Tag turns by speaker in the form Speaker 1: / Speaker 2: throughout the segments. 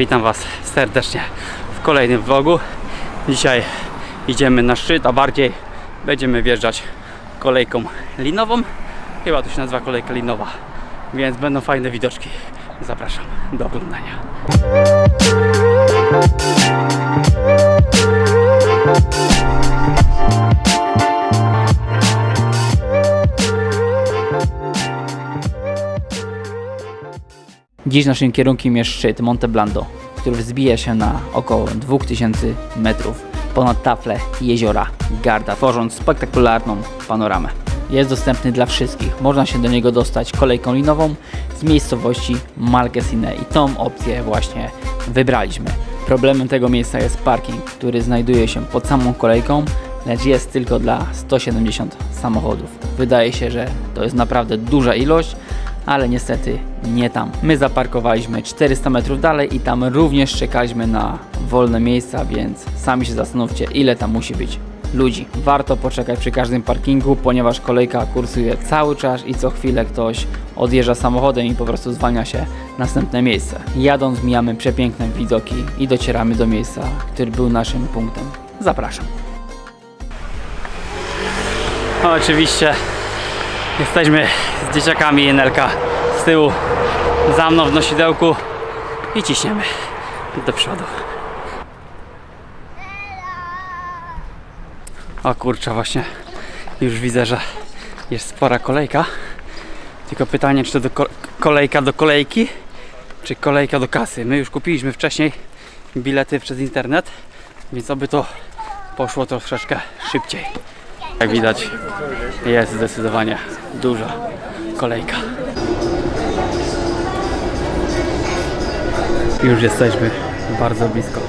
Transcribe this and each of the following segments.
Speaker 1: Witam Was serdecznie w kolejnym vlogu. Dzisiaj idziemy na szczyt, a bardziej będziemy wjeżdżać kolejką linową. Chyba to się nazywa kolejka linowa, więc będą fajne widoczki. Zapraszam do oglądania. Dziś naszym kierunkiem jest szczyt Monte Blando, który wzbija się na około 2000 metrów ponad tafle jeziora Garda, tworząc spektakularną panoramę. Jest dostępny dla wszystkich. Można się do niego dostać kolejką linową z miejscowości Malgesine i tą opcję właśnie wybraliśmy. Problemem tego miejsca jest parking, który znajduje się pod samą kolejką, lecz jest tylko dla 170 samochodów. Wydaje się, że to jest naprawdę duża ilość, ale niestety nie tam. My zaparkowaliśmy 400 metrów dalej i tam również czekaliśmy na wolne miejsca, więc sami się zastanówcie, ile tam musi być ludzi. Warto poczekać przy każdym parkingu, ponieważ kolejka kursuje cały czas i co chwilę ktoś odjeżdża samochodem i po prostu zwalnia się następne miejsce. Jadąc mijamy przepiękne widoki i docieramy do miejsca, który był naszym punktem. Zapraszam. Oczywiście Jesteśmy z dzieciakami Jenelka z tyłu, za mną w nosidełku i ciśniemy do przodu. O kurczę, właśnie już widzę, że jest spora kolejka. Tylko pytanie, czy to do ko- kolejka do kolejki, czy kolejka do kasy. My już kupiliśmy wcześniej bilety przez internet, więc oby to poszło troszeczkę szybciej. Jak widać, jest zdecydowanie duża kolejka. Już jesteśmy bardzo blisko.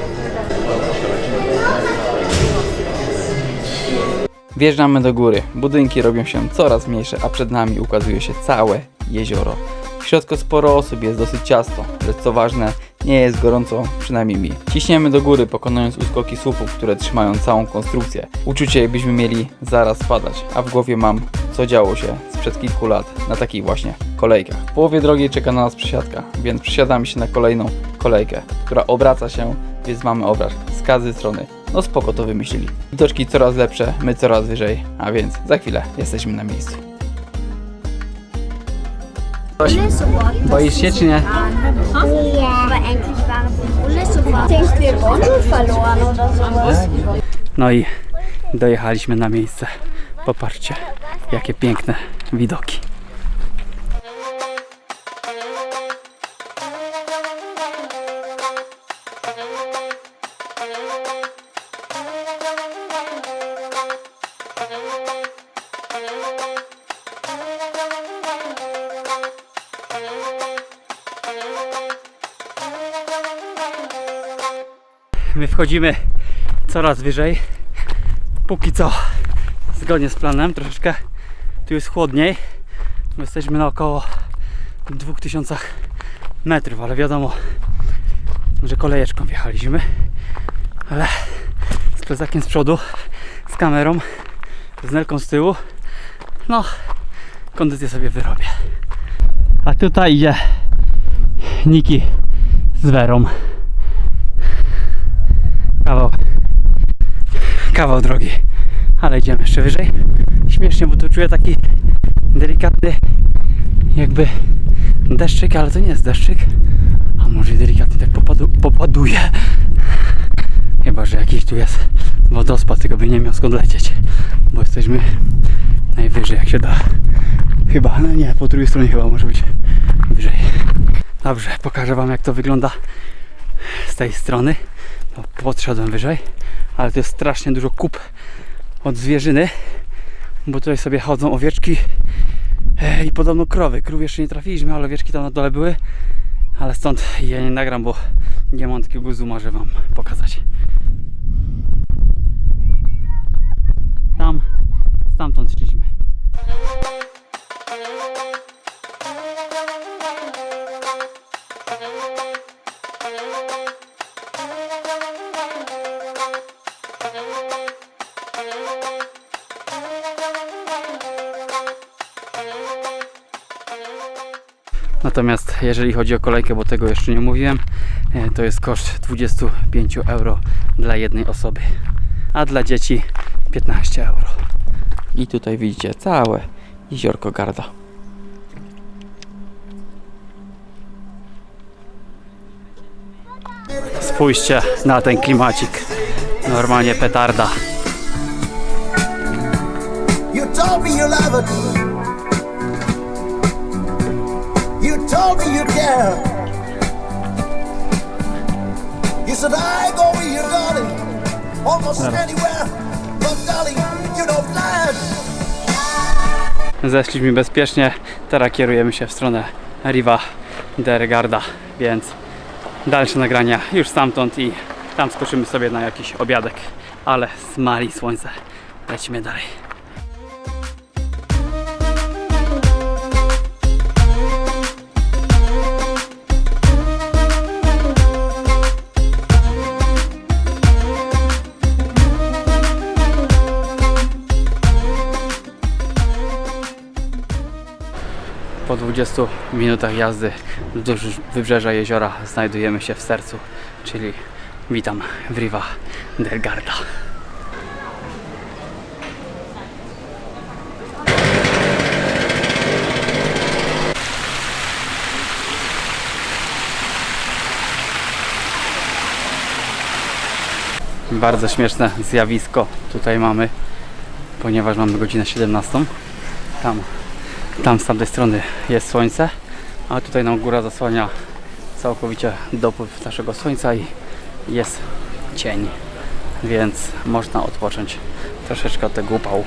Speaker 1: Wjeżdżamy do góry. Budynki robią się coraz mniejsze, a przed nami ukazuje się całe jezioro. W środku sporo osób jest dosyć ciasto, lecz co ważne, nie jest gorąco, przynajmniej mi. Ciśniemy do góry, pokonując uskoki słupów, które trzymają całą konstrukcję. Uczucie jakbyśmy mieli zaraz spadać, a w głowie mam, co działo się sprzed kilku lat na takich właśnie kolejkach. W połowie drogi czeka na nas przesiadka, więc przesiadamy się na kolejną kolejkę, która obraca się, więc mamy obraz z każdej strony. No spoko to wymyślili. Widoczki coraz lepsze, my coraz wyżej, a więc za chwilę jesteśmy na miejscu. Boisz się czy nie?
Speaker 2: Aber super. Denkst du, wir sowas?
Speaker 1: No i dojechaliśmy na miejsce. Popatrzcie, jakie piękne widoki. My wchodzimy coraz wyżej. Póki co, zgodnie z planem, troszeczkę tu jest chłodniej. My Jesteśmy na około 2000 metrów, ale wiadomo, że kolejeczką wjechaliśmy. Ale z plecakiem z przodu, z kamerą, z nelką z tyłu, no, kondycję sobie wyrobię. A tutaj idzie Niki z Werą. Kawał kawał drogi, ale idziemy jeszcze wyżej. Śmiesznie, bo tu czuję taki delikatny jakby deszczyk, ale to nie jest deszczyk, a może delikatnie tak popadu, popaduje. Chyba, że jakiś tu jest wodospad, tylko by nie miał skąd lecieć, bo jesteśmy najwyżej jak się da. Chyba, no nie, po drugiej stronie chyba może być wyżej. Dobrze, pokażę Wam jak to wygląda z tej strony. No, podszedłem wyżej ale to jest strasznie dużo kup od zwierzyny, bo tutaj sobie chodzą owieczki e, i podobno krowy. Krów jeszcze nie trafiliśmy, ale owieczki tam na dole były, ale stąd ja nie nagram, bo nie mam takiego zooma, że Wam pokazać. Tam, stamtąd szliśmy. Natomiast jeżeli chodzi o kolejkę, bo tego jeszcze nie mówiłem, e, to jest koszt 25 euro dla jednej osoby, a dla dzieci 15 euro. I tutaj widzicie całe jeziorko Garda. Spójrzcie na ten klimacik. Normalnie petarda.
Speaker 3: You told me you love it. You me you. You where you're darling, almost anywhere. But darling, you don't lie.
Speaker 1: Zeszliśmy bezpiecznie, teraz kierujemy się w stronę Riva der Garda, więc dalsze nagrania już stamtąd i tam skoczymy sobie na jakiś obiadek, ale smali słońce. Lecimy dalej. 20 minutach jazdy wzdłuż wybrzeża jeziora znajdujemy się w sercu, czyli witam w Riva del Garda. Bardzo śmieszne zjawisko tutaj mamy, ponieważ mamy godzinę 17. Tam tam z tamtej strony jest słońce, a tutaj nam góra zasłania całkowicie dopływ naszego słońca i jest cień, więc można odpocząć troszeczkę od tego upału.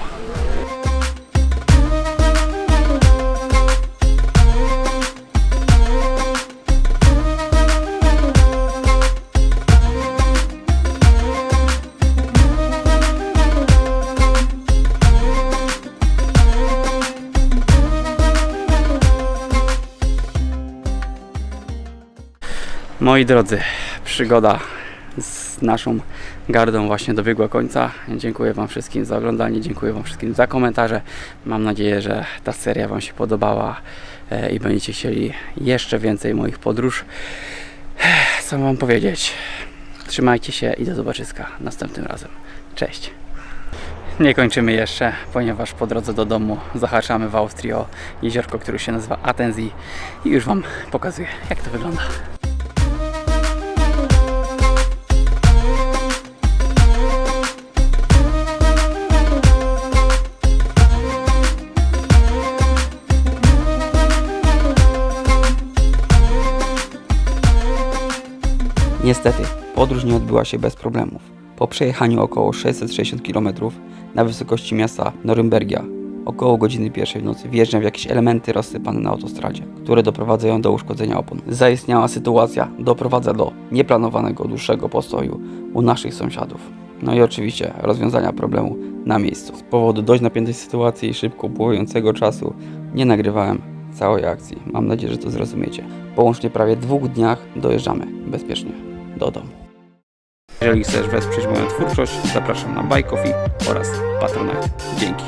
Speaker 1: Moi drodzy, przygoda z naszą gardą właśnie dobiegła końca. Dziękuję Wam wszystkim za oglądanie, dziękuję Wam wszystkim za komentarze. Mam nadzieję, że ta seria Wam się podobała e, i będziecie chcieli jeszcze więcej moich podróż. Co mam powiedzieć? Trzymajcie się i do zobaczyska następnym razem. Cześć! Nie kończymy jeszcze, ponieważ po drodze do domu zahaczamy w Austrii o jeziorko, które się nazywa Atensee i już Wam pokazuję, jak to wygląda.
Speaker 4: Niestety, podróż nie odbyła się bez problemów. Po przejechaniu około 660 km na wysokości miasta Norymbergia, około godziny pierwszej w nocy wjeżdżam w jakieś elementy rozsypane na autostradzie, które doprowadzają do uszkodzenia opon. Zaistniała sytuacja doprowadza do nieplanowanego dłuższego postoju u naszych sąsiadów. No i oczywiście rozwiązania problemu na miejscu. Z powodu dość napiętej sytuacji i szybko upływającego czasu nie nagrywałem całej akcji. Mam nadzieję, że to zrozumiecie. Po łącznie prawie dwóch dniach dojeżdżamy bezpiecznie do domu.
Speaker 1: Jeżeli chcesz wesprzeć moją twórczość, zapraszam na Coffee oraz Patronite. Dzięki.